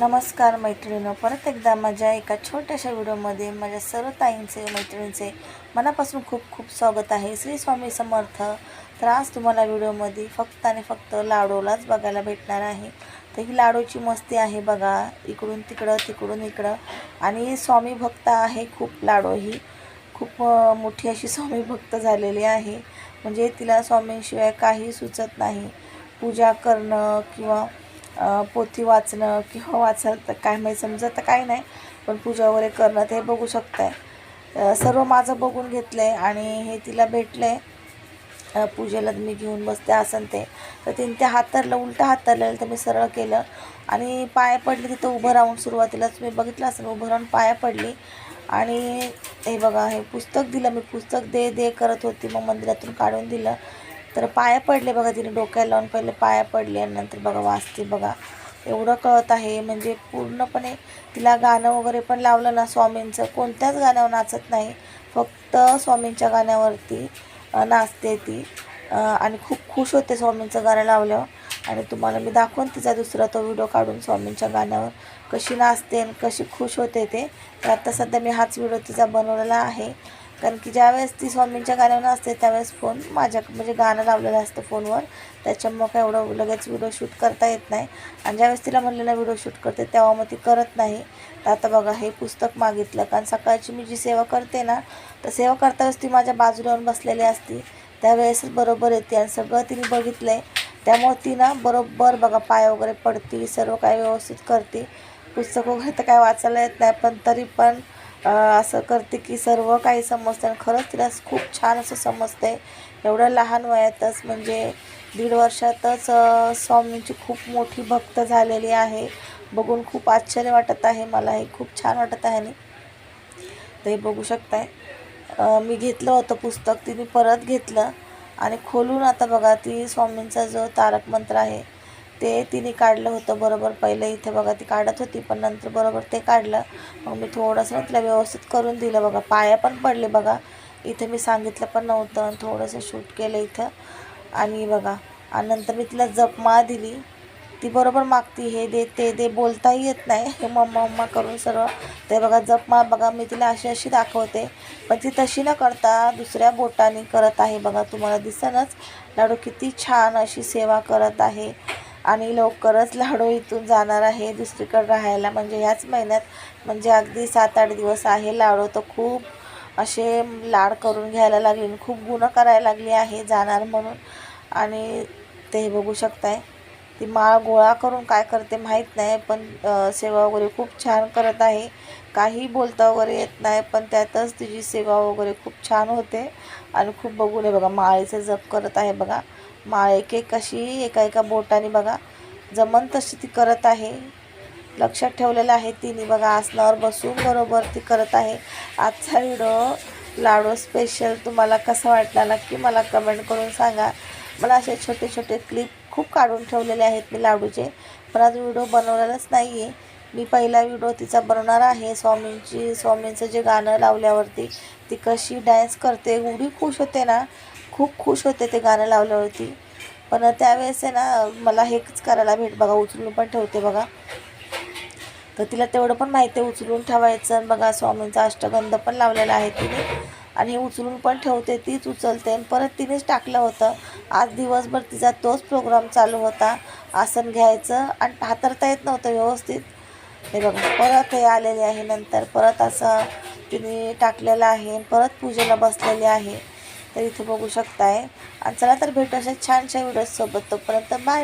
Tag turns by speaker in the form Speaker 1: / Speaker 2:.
Speaker 1: नमस्कार मैत्रिणींनो परत एकदा माझ्या एका छोट्याशा व्हिडिओमध्ये माझ्या सर्व ताईंचे मैत्रिणींचे मनापासून खूप खूप स्वागत आहे. श्री स्वामी समर्थ तर आज तुम्हाला व्हिडिओमध्ये फक्त आणि फक्त लाडूलाच बघायला भेटणार आहे. तर ही लाडूची मस्ती आहे बघा इकडून तिकडं तिकडून इकडं. आणि स्वामी भक्त आहे खूप लाडो ही खूप मोठी अशी स्वामी भक्त झालेली आहे. म्हणजे तिला स्वामींशिवाय काही सुचत नाही. पूजा करणं किंवा पोथी वाचणं किंवा वाचायला तर काय माहीत समजत तर काही नाही पण पूजा वगैरे करणं ते बघू शकताय. सर्व माझं बघून घेतलं आहे आणि हे तिला भेटलं आहे पूजेला मी घेऊन बसते आसन ते. तर तिने ते हातरलं उलटं हातरलेलं तर मी सरळ केलं. आणि पाया पडली तिथं उभं राहून सुरुवातीलाच मी बघितलं असं उभं राहून पाया पडली. आणि हे बघा हे पुस्तक दिलं मी पुस्तक दे दे करत होती. मग मंदिरातून काढून दिलं. तर पाया पडले बघा तिने डोक्याला लावून पहिले पाया पडले आणि नंतर बघा वाचते बघा. एवढं कळत आहे म्हणजे पूर्णपणे तिला गाणं वगैरे पण लावलं ना स्वामींचं कोणत्याच गाण्यावर नाचत नाही. फक्त स्वामींच्या गाण्यावरती नाचते ती. आणि खूप खुश होते स्वामींचं गाणं लावल्यावर. आणि तुम्हाला मी दाखवून तिचा दुसरा तो व्हिडिओ काढून स्वामींच्या गाण्यावर कशी नाचते आणि कशी खुश होते ते. तर आत्ता सध्या मी हाच व्हिडिओ तिचा बनवलेला आहे. कारण की ज्यावेळेस ती स्वामींच्या गाण्यावर असते त्यावेळेस फोन माझ्या म्हणजे गाणं लावलेलं असतं फोनवर त्याच्यामुळं काय एवढं लगेच व्हिडिओ शूट करता येत नाही. आणि ज्यावेळेस तिला म्हणलेला व्हिडिओ शूट करते तेव्हा मग ती करत नाही. तर आता बघा हे पुस्तक मागितलं. कारण सकाळची मी जी सेवा करते ना तर सेवा करता वेळेस ती माझ्या बाजूला येऊन बसलेली असती. त्यावेळेसच बरोबर येते आणि सगळं तिने बघितलं आहे त्यामुळं ती ना बरोबर बघा पाय वगैरे पडती सर्व काय व्यवस्थित करते. पुस्तक वगैरे तर काय वाचायला येत नाही पण तरी पण असं करते की सर्व काही समजतं आणि खरंच तिला खूप छान असं समजतं एवढ्या लहान वयातच म्हणजे दीड वर्षातच स्वामींची खूप मोठी भक्त झालेली आहे. बघून खूप आश्चर्य वाटत आहे मला हे खूप छान वाटत आहे आणि ते बघू शकताय. मी घेतलं होतं पुस्तक तिने परत घेतलं आणि खोलून आता बघा ती स्वामींचा जो तारक मंत्र आहे ते तिने काढलं होतं बरोबर. पहिले इथे बघा ती काढत होती पण नंतर बरोबर ते काढलं. मग मी थोडंसं तिला व्यवस्थित करून दिलं बघा. पाया पण पडले बघा. इथे मी सांगितलं पण नव्हतं. आणि थोडंसं शूट केलं इथं. आणि बघा आणि नंतर मी तिला जपमा दिली. ती बरोबर मागती हे दे ते दे बोलताही येत नाही. हे मम्मा मम्मा करून सर्व ते बघा जपमा बघा. मी तिला अशी अशी दाखवते. पण ती तशी न करता दुसऱ्या बोटाने करत आहे बघा. तुम्हाला दिसनच. लाडू किती छान अशी सेवा करत आहे. आणि लवकरच लाडू इथून जाणार आहे दुसरीकडे राहायला. म्हणजे ह्याच महिन्यात म्हणजे अगदी सात आठ दिवस आहे लाडू. तर खूप असे लाड करून घ्यायला लागले आणि खूप गुन्हा करायला लागली आहे जाणार म्हणून. आणि ते बघू शकताय. ती माळ गोळा करून काय करते माहीत नाही पण सेवा वगैरे खूप छान करत आहे. काही बोलता वगैरे येत नाही पण त्यातच तिची सेवा वगैरे खूप छान होते. आणि खूप बघून आहे बघा माळेचं जप करत आहे बघा. माळ एक एक अशी एका एका बोटाने बघा जमन तशी ती करत आहे. लक्षात ठेवलेलं आहे तिने बघा आसनावर बसून बरोबर ती करत आहे. आजचा व्हिडिओ लाडू स्पेशल तुम्हाला कसा वाटला नक्की मला कमेंट करून सांगा. मला असे छोटे छोटे क्लिप खूप काढून ठेवलेले आहेत मी लाडूचे. पण आज व्हिडिओ बनवलेलाच नाही आहे मी पहिला व्हिडिओ तिचा बनवणार आहे. स्वामींची स्वामींचं जे गाणं लावल्यावरती ती कशी डान्स करते एवढी खुश होते ना. खूप खुश होते ते गाणं लावल्यावरती. पण त्यावेळेस आहे ना मला हेच करायला भेट बघा उचलून पण ठेवते बघा. तर तिला तेवढं पण माहिती आहे उचलून ठेवायचं. बघा स्वामींचा अष्टगंध पण लावलेला आहे तिने. आणि उचलून पण ठेवते तीच उचलते. आणि परत तिनेच टाकलं होतं. आज दिवसभर तिचा तोच प्रोग्राम चालू होता. आसन घ्यायचं आणि हातरता येत नव्हतं व्यवस्थित. हे बघा परत हे आलेले आहे नंतर. परत असं तिने टाकलेलं आहे. परत पूजेला बसलेली आहे. तर इथे बघू शकताय. आणि चला तर भेटू अशा छानशा व्हिडिओसोबत तोपर्यंत बाय